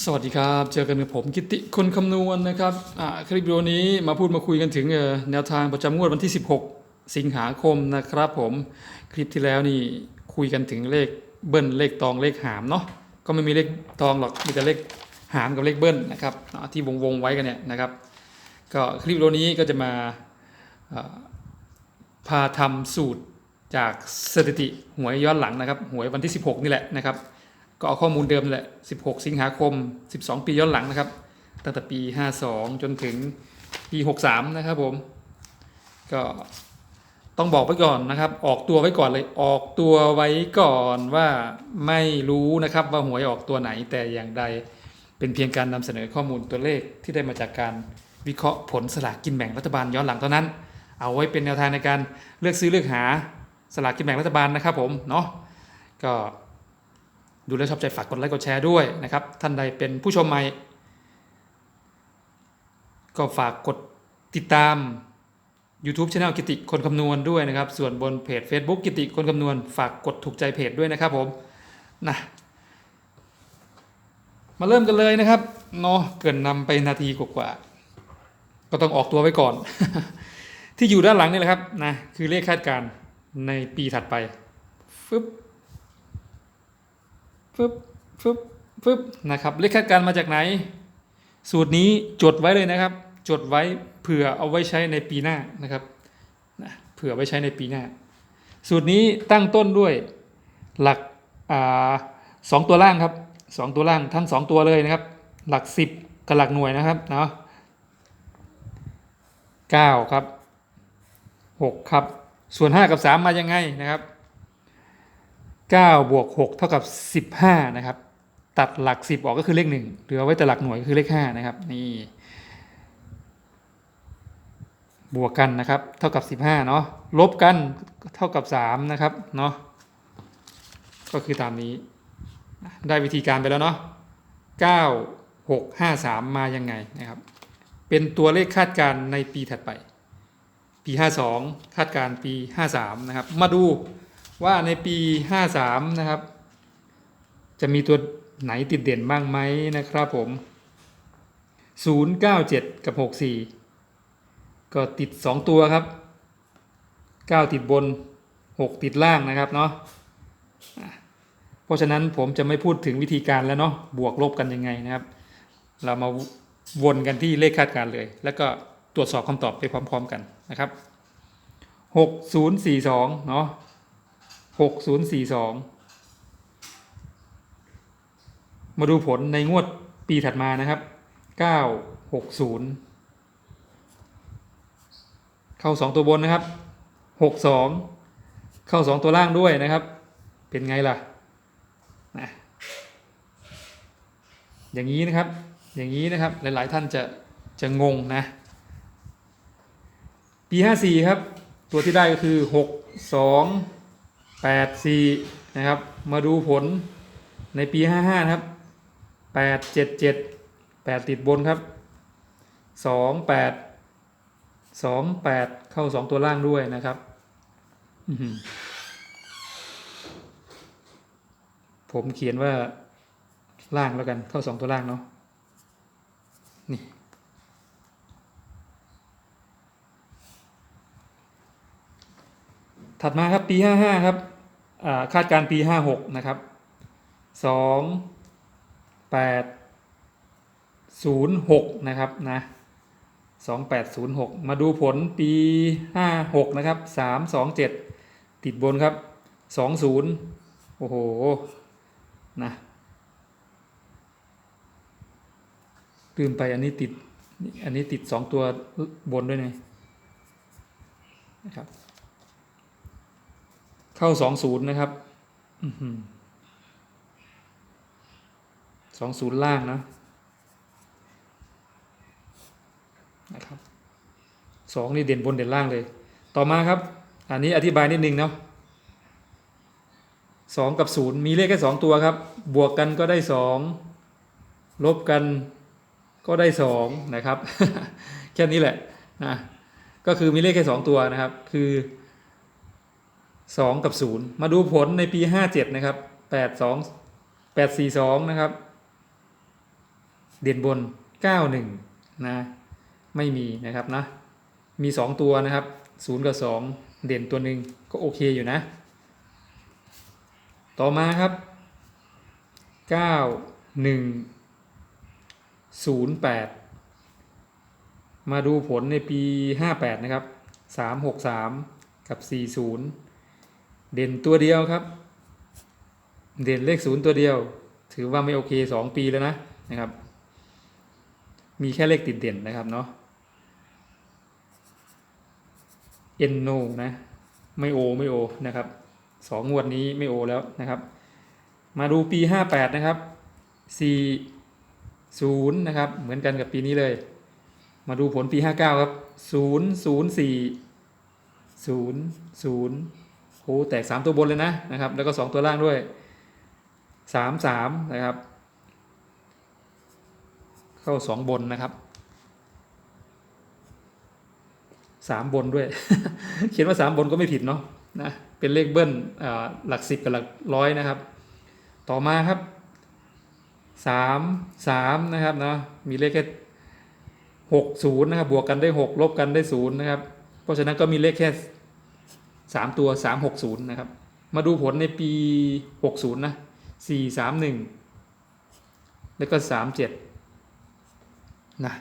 สวัสดีครับ เจอกันกับผมกิติคนคำนวณนะครับอ่าคลิปวิดีโอนี้มาพูดมาคุยกันถึงแนวทางประจำงวดวันที่ 16 สิงหาคมนะครับผมคลิปที่แล้วนี่คุยกันถึงเลขเบิ้ลเลขตองเลขหามเนาะก็ไม่มีเลขตองหรอกมีแต่เลขหามกับเลขเบิ้ลนะครับที่วงวงไว้กันเนี่ยนะครับ ก็คลิปวิดีโอนี้ก็จะมาอ่าพาทำสูตรจากสถิติหวยย้อนหลังนะครับหวยวันที่ 16 นี่แหละนะครับ ก็เอาข้อมูลเดิมแหละ 16 สิงหาคม 12 ปีย้อนหลังนะครับ ตั้งแต่ปี 52 จนถึงปี 63 นะครับผม ก็ต้องบอกไว้ก่อนนะครับ ออกตัวไว้ก่อนเลย ออกตัวไว้ก่อนว่าไม่รู้นะครับว่าหวยออกตัวไหนแต่อย่างใด เป็นเพียงการนำเสนอข้อมูลตัวเลขที่ได้มาจากการวิเคราะห์ผลสลากกินแบ่งรัฐบาลย้อนหลังเท่านั้น เอาไว้เป็นแนวทางในการเลือกซื้อเลือกหาสลากกินแบ่งรัฐบาลนะครับผม เนาะ ก็ ดูแลชอบใจฝากกดไลค์กดแชร์ด้วยนะครับ ท่านใดเป็นผู้ชมใหม่ ก็ฝากกดติดตาม YouTube Channel กิติคนคำนวณด้วยนะครับ ส่วนบนเพจ Facebook กิติคนคำนวณ ฝากกดถูกใจเพจด้วยนะครับผมนะมาเริ่มกันเลยนะครับเนาะเกินนำไปนาทีกว่าๆก็ต้องออกตัวไว้ก่อน ที่อยู่ด้านหลังนี่แหละครับนะคือเลขคาดการณ์ในปีถัดไปฟึบ ฟึบฟึบฟึบนะครับเลขคาดการมาจากไหน สูตรนี้จดไว้เลยนะครับ จดไว้เผื่อเอาไว้ใช้ในปีหน้านะครับนะเผื่อไว้ใช้ในปีหน้า สูตรนี้ตั้งต้นด้วยหลักอ่าสองตัวล่างครับสองตัวล่างทั้งสองตัวเลยนะครับ หลักสิบกับหลักหน่วยนะครับเนาะเก้าครับหกครับ ส่วนห้ากับสามมายังไงนะครับ 9บวก6เท่ากับ15นะครับ ตัดหลัก 10 ออกก็คือเลข1เหลือไว้แต่หลักหน่วยก็คือเลข5นะครับนี่บวกกันนะครับ เท่ากับ 15เนาะลบกันเท่ากับ3นะครับเนาะก็คือตามนี้ ได้วิธีการไปแล้วเนาะ9 6 5 3 มายังไงนะครับ เป็นตัวเลขคาดการณ์ในปีถัดไป ปี 52 คาดการณ์ปี 53 นะครับ มาดู ว่าในปี 53 นะครับ จะมีตัวไหนติดเด่นบ้างไหมนะครับผม 097 กับ 64 ก็ติด 2 ตัวครับ 9 ติดบน 6 ติดล่างนะครับเนาะเพราะฉะนั้นผมจะไม่พูดถึงวิธีการแล้วเนาะบวกลบกันยังไงนะครับ เรามาวนกันที่เลขคาดการเลย แล้วก็ตรวจสอบคำตอบไปพร้อม ๆ กันนะครับ 6042 เนาะ หกศูนย์สี่สองมาดูผลในงวดปีถัดมานะครับเก้าหกศูนย์เข้าสองตัวบนนะครับหกสองเข้าสองตัวล่างด้วยนะครับ เป็นไงล่ะนะอย่างนี้นะครับ อย่างนี้นะครับ หลาย ๆ ท่านจะจะงงนะ ปีห้าสี่ครับ ตัวที่ได้ก็คือหก สองแปดสี่นะครับ มาดูผลในปีห้าห้าครับแปดเจ็ดเจ็ดแปดติดบนครับสองแปดสองแปดเข้าสองตัวล่างด้วยนะครับ ผมเขียนว่าล่างแล้วกัน เข้าสองตัวล่างเนาะ นี่ถัดมาครับปี 55 ครับ คาดการ์ปี 56 นะครับ 2 8 0 6 นะครับนะ2806 มาดูผลปี 56 นะครับ 3 2 7 ติดบนครับ 20 โอ้โห นะลืมไปอันนี้ติด อันนี้ติด 2 ตัวบนด้วยไงนะครับ เข้าสองศูนย์นะครับสองศูนย์ล่างนะนะครับสองนี่เด่นบนเด่นล่างเลย ต่อมาครับ อันนี้อธิบายนิดนึงเนาะสองกับศูนย์มีเลขแค่สองตัวครับ บวกกันก็ได้สองลบกันก็ได้สองนะครับ แค่นี้แหละนะก็คือมีเลขแค่สองตัวนะครับ คือ 2 กับ 0 มาดูผลในปี 57 นะครับ 82 842 นะครับ เด่นบน 91 นะ ไม่มีนะครับนะ มี 2 ตัวนะครับ 0 กับ 2 เด่นตัวหนึ่งก็โอเคอยู่นะ ต่อมาครับ 9 1 0 8 มาดูผลในปี 58 นะครับ 363 กับ 40 เด่นตัวเดียวครับ เด่นเลขศูนย์ตัวเดียว ถือว่าไม่โอเค2ปีแล้วนะนะครับ มีแค่เลขติดเด่นนะครับเนาะเอ็นโนนะ ไม่โอไม่โอนะครับสองงวดนี้ไม่โอแล้วนะครับ มาดูปี58นะครับ40นย์นะครับ เหมือนกันกับปีนี้เลย มาดูผลปี59ครับ004 0 0 โอ้แตก 3 ตัวบนเลยนะนะครับ แล้วก็ 2 ตัวล่างด้วย 33 นะครับ เข้า 2 บนนะครับ 3 บนด้วย เขียนว่า 3 บนก็ไม่ผิดเนาะนะเป็นเลขเบิ้ลหลักสิบกับหลักร้อยนะครับ ต่อมาครับสามสามนะครับเนาะมีเลขแค่หกศูนย์นะครับบวกกันได้หกลบกันได้ศูนย์นะครับ เพราะฉะนั้นก็มีเลขแค่ สามตัวสามหกศูนย์นะครับ มาดูผลในปีหกศูนย์นะสี่สามหนึ่งแล้วก็สามเจ็ดนะ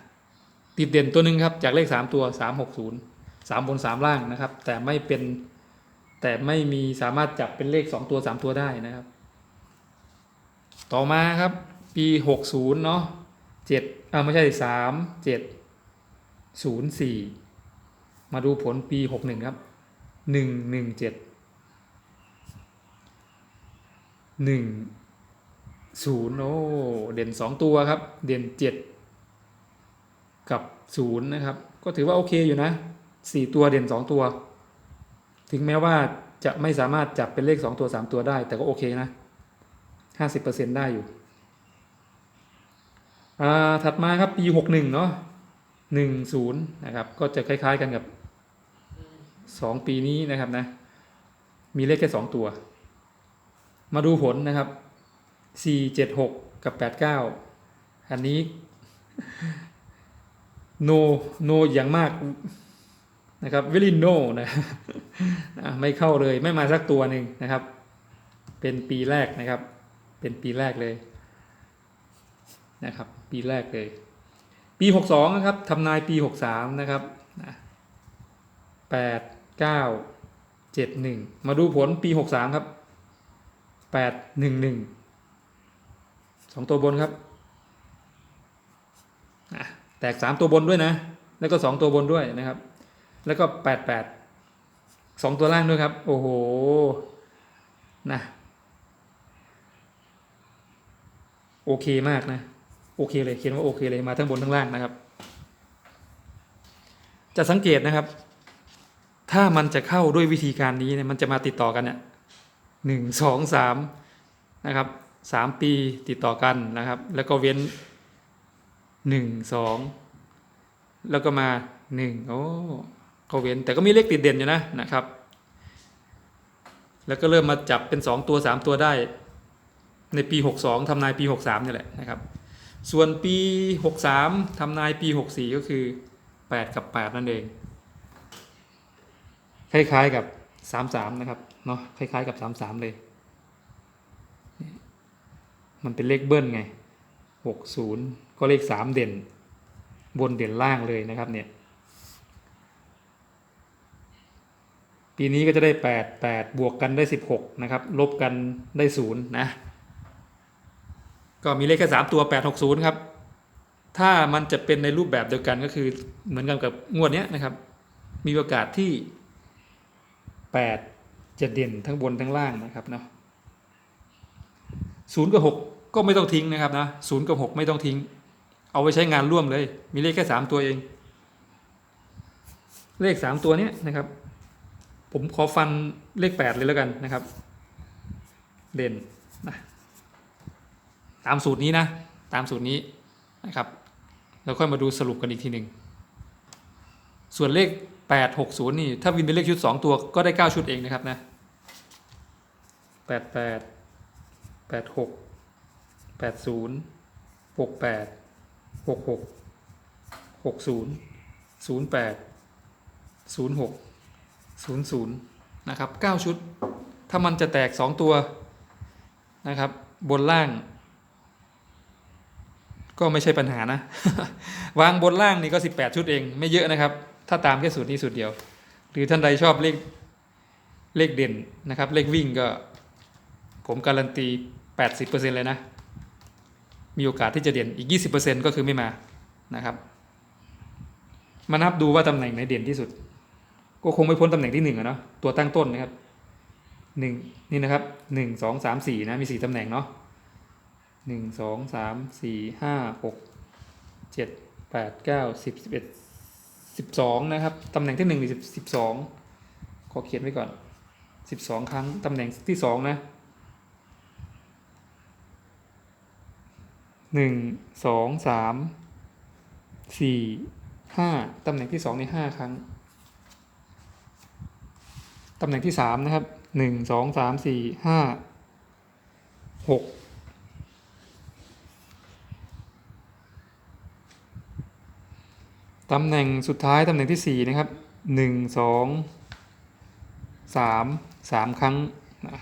ติดเด่นตัวหนึ่งครับ จากเลขสามตัวสามหกศูนย์สามบนสามล่างนะครับ แต่ไม่เป็นแต่ไม่มีสามารถจับเป็นเลข2ตัว3ตัวได้นะครับ ต่อมาครับ ปี60เนาะ7อ่าไม่ใช่3 7 0 4มาดูผลปี61ครับ 1 1 7 1 0โอ้เด่น2ตัวครับ เด่น7กับ0นย์นะครับ ก็ถือว่าโอเคอยู่นะ4ตัวเด่น2ตัว ถึงแม้ว่าจะไม่สามารถจับเป็นเลข2ตัว3ตัวได้ แต่ก็โอเคนะ50%ได้อยู่อ่าถัดมาครับปี61เนาะ10นะครับ ก็จะคล้าย ๆ กันกับ 2ปีนี้นะครับนะ มีเลขแค่2ตัว มาดูผลนะครับ4 7 6กับ89อันนี้โนโนอย่างมากนะครับ very no นะอะไม่เข้าเลยไม่มาสักตัวหนึ่งนะครับ เป็นปีแรกนะครับ เป็นปีแรกเลยนะครับ ปีแรกเลย ปี 62 นะครับทำนายปี 63 นะครับแปด เก้าเจ็ดหนึ่งมาดูผลปี63ครับแปดหนึ่งหนึ่งสองตัวบนครับแตกสามตัวบนด้วยนะ แล้วก็สองตัวบนด้วยนะครับ แล้วก็แปดแปดสองตัวล่างด้วยครับ โอ้โหนะโอเคมากนะ โอเคเลยเขียนว่าโอเคเลยมาทั้งบนทั้งล่างนะครับ จะสังเกตนะครับ ถ้ามันจะเข้าด้วยวิธีการนี้เนี่ยมันจะมาติดต่อกันเนี่ยหนึ่งสองสามนะครับสามปีติดต่อกันนะครับ แล้วก็เว้นหนึ่งสองแล้วก็มาหนึ่งโอ้ก็เว้นแต่ก็มีเลขติดเด่นอยู่นะนะครับ แล้วก็เริ่มมาจับเป็น2ตัว3ตัวได้ในปี 62ทำนายปี 63นี่แหละนะครับ ส่วนปี 63ทำนายปี 64 ก็คือ 8 กับ 8 นั่นเอง คล้ายๆกับ33นะครับเนาะคล้ายๆกับ33เลย มันเป็นเลขเบิ้ลไง60ก็เลข3เด่น บนเด่นล่างเลยนะครับเนี่ย ปีนี้ก็จะได้8 8บวกกันได้16นะครับลบกันได้0นย์นะ ก็มีเลขแค่3ตัว8 6 0ครับ ถ้ามันจะเป็นในรูปแบบเดียวกันก็คือเหมือนกันกับงวดนี้นะครับ มีโอกาสที่ 8 จะเด่นทั้งบนทั้งล่างนะครับเนาะ0กับ 6 ก็ไม่ต้องทิ้งนะครับนะ0กับ 6 ไม่ต้องทิ้ง เอาไปใช้งานร่วมเลย มีเลขแค่ 3 ตัวเอง เลข 3 ตัวเนี้ยนะครับ ผมขอฟันเลข 8 เลยแล้วกันนะครับเด่นนะตามสูตรนี้นะ ตามสูตรนี้นะครับ แล้วค่อยมาดูสรุปกันอีกทีหนึ่งส่วนเลข 8 6 0นี่ ถ้าวินเป็นเลขชุด2ตัวก็ได้9ชุดเองนะครับนะ8 8 8 6 8 0 6 8หกแปดศูนย์หกแปดหกหกหกศูนย์ศูนย์แปดศูนย์หกศูนย์ศูนย์นะครับเก้าชุด ถ้ามันจะแตกสองตัวนะครับ บนล่าง ก็ไม่ใช่ปัญหานะ วางบนล่างนี่ก็18ชุดเองไม่เยอะนะครับ ถ้าตามแค่สูตรนี้สูตรเดียว หรือท่านใดชอบเลขเลขเด่นนะครับ เลขวิ่งก็ ผมการันตี 80%เลยนะ มีโอกาสที่จะเด่นอีก 20%ก็คือไม่มานะครับ มานับดูว่าตำแหน่งไหนเด่นที่สุด ก็คงไม่พ้นตำแหน่งที่หนึ่งอะเนาะตัวตั้งต้นนะครับหนึ่งนี่นะครับหนึ่งสองสามสี่นะมีสี่ตำแหน่งเนาะหนึ่งสองสามสี่ห้าหกเจ็ดแปดเก้าสิบสิบเอ็ด สิบสองนะครับตำแหน่งที่หนึ่งสิบสิบสองขอเขียนไว้ก่อนสิบสองครั้งตำแหน่งที่สองนะหนึ่งสองสามสี่ห้าตำแหน่งที่สองในห้าครั้งตำแหน่งที่สามนะครับหนึ่งสองสามสี่ห้าหก ตำแหน่งสุดท้ายตำแหน่งที่สี่นะครับหนึ่งสองสามสามครั้งนะ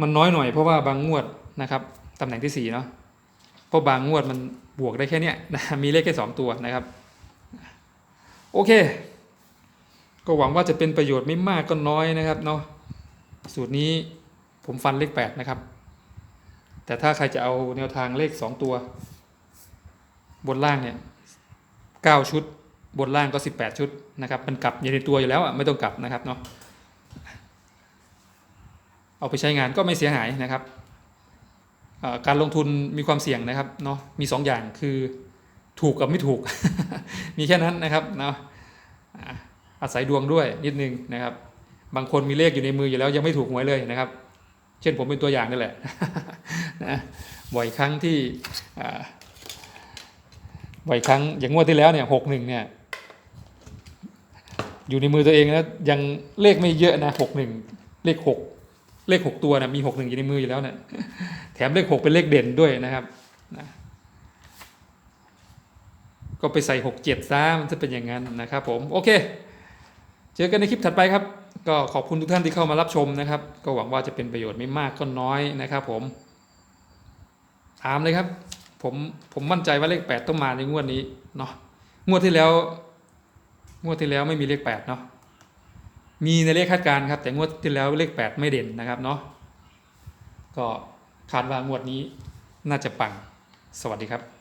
มันน้อยหน่อยเพราะว่าบางงวดนะครับตำแหน่งที่สี่เนาะเพราะบางงวดมันบวกได้แค่เนี้ยนะมีเลขแค่สองตัวนะครับ โอเค ก็หวังว่าจะเป็นประโยชน์ไม่มากก็น้อยนะครับเนาะสูตรนี้ผมฟันเลขแปดนะครับ แต่ถ้าใครจะเอาแนวทางเลขสองตัว บนล่างเนี่ย เก้าชุด บนล่างก็สิบแปดชุดนะครับมันกลับอยู่ในตัวอยู่แล้วอะไม่ต้องกลับนะครับเนาะเอาไปใช้งานก็ไม่เสียหายนะครับการลงทุนมีความเสี่ยงนะครับเนาะมีสองอย่างคือถูกกับไม่ถูก มีแค่นั้นนะครับเนาะอาศัยดวงด้วยนิดนึงนะครับ บางคนมีเลขอยู่ในมืออยู่แล้วยังไม่ถูกหวยเลยนะครับ เช่นผมเป็นตัวอย่างนี่แหละนะบ่อยครั้งที่อ่า บ่อยครั้งอย่างงวดที่แล้วเนี่ยหกหนึ่งเนี่ย อยู่ในมือตัวเองแล้วยังเลขไม่เยอะนะหกหนึ่งเลขหกเลขหกตัวนะมีหกหนึ่งอยู่ในมืออยู่แล้วเนี่ยแถมเลขหกเป็นเลขเด่นด้วยนะครับนะก็ไปใส่หกเจ็ดซะมันจะเป็นอย่างนั้นนะครับ ผมโอเคเจอกันในคลิปถัดไปครับ ก็ขอบคุณทุกท่านที่เข้ามารับชมนะครับ ก็หวังว่าจะเป็นประโยชน์ไม่มากก็น้อยนะครับ ผมตามเลยครับ ผมผมมั่นใจว่าเลขแปดต้องมาในงวดนี้เนาะงวดที่แล้ว งวดที่แล้วไม่มีเลขแปดเนาะมีในเลขคาดการณ์ครับ แต่งวดที่แล้วเลขแปดไม่เด่นนะครับเนาะก็คาดว่างวดนี้น่าจะปังสวัสดีครับ